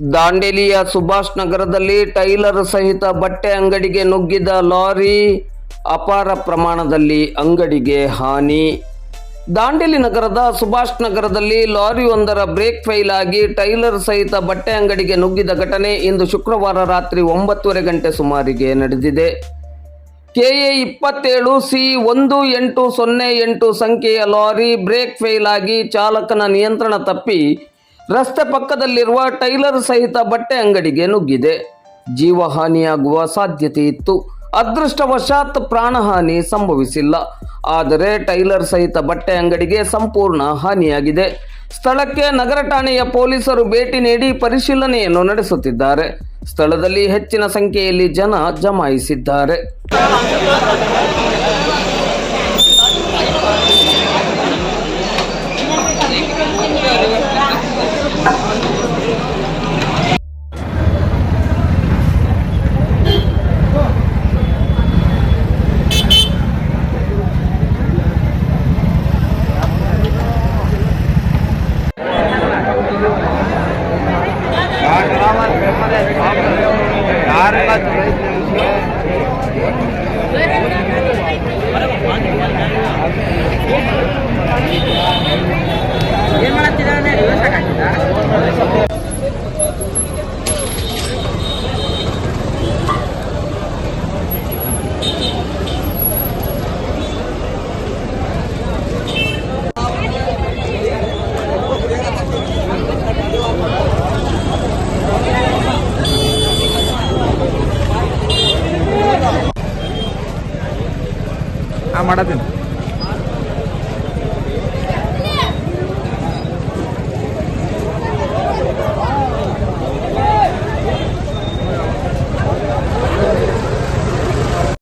ದಾಂಡೇಲಿಯ ಸುಭಾಷ್ ನಗರದಲ್ಲಿ ಟೈಲರ್ ಸಹಿತ ಬಟ್ಟೆ ಅಂಗಡಿಗೆ ನುಗ್ಗಿದ ಲಾರಿ ಅಪಾರ ಪ್ರಮಾಣದಲ್ಲಿ ಅಂಗಡಿಗೆ ಹಾನಿ. ದಾಂಡೇಲಿ ನಗರದ ಸುಭಾಷ್ ನಗರದಲ್ಲಿ ಲಾರಿಯೊಂದರ ಬ್ರೇಕ್ ಫೈಲ್ ಆಗಿ ಟೈಲರ್ ಸಹಿತ ಬಟ್ಟೆ ಅಂಗಡಿಗೆ ನುಗ್ಗಿದ ಘಟನೆ ಇಂದು ಶುಕ್ರವಾರ ರಾತ್ರಿ ಒಂಬತ್ತುವರೆ ಗಂಟೆ ಸುಮಾರಿಗೆ ನಡೆದಿದೆ. ಕೆಎ ಇಪ್ಪತ್ತೇಳು ಸಿ ಒಂದು ಎಂಟು ಸೊನ್ನೆ ಎಂಟು ಸಂಖ್ಯೆಯ ಲಾರಿ ಬ್ರೇಕ್ ಫೇಲ್ ಆಗಿ ಚಾಲಕನ ನಿಯಂತ್ರಣ ತಪ್ಪಿ ರಸ್ತೆ ಪಕ್ಕದಲ್ಲಿರುವ ಟೈಲರ್ ಸಹಿತ ಬಟ್ಟೆ ಅಂಗಡಿಗೆ ನುಗ್ಗಿದೆ. ಜೀವಹಾನಿಯಾಗುವ ಸಾಧ್ಯತೆ ಇತ್ತು. ಅದೃಷ್ಟವಶಾತ್ ಪ್ರಾಣಹಾನಿ ಸಂಭವಿಸಿಲ್ಲ. ಆದರೆ ಟೈಲರ್ ಸಹಿತ ಬಟ್ಟೆ ಅಂಗಡಿಗೆ ಸಂಪೂರ್ಣ ಹಾನಿಯಾಗಿದೆ. ಸ್ಥಳಕ್ಕೆ ನಗರ ಠಾಣೆಯ ಪೊಲೀಸರು ಭೇಟಿ ನೀಡಿ ಪರಿಶೀಲನೆಯನ್ನು ನಡೆಸುತ್ತಿದ್ದಾರೆ. ಸ್ಥಳದಲ್ಲಿ ಹೆಚ್ಚಿನ ಸಂಖ್ಯೆಯಲ್ಲಿ ಜನ ಜಮಾಯಿಸಿದ್ದಾರೆ. यार ಮಾಡೋದಿಲ್ಲ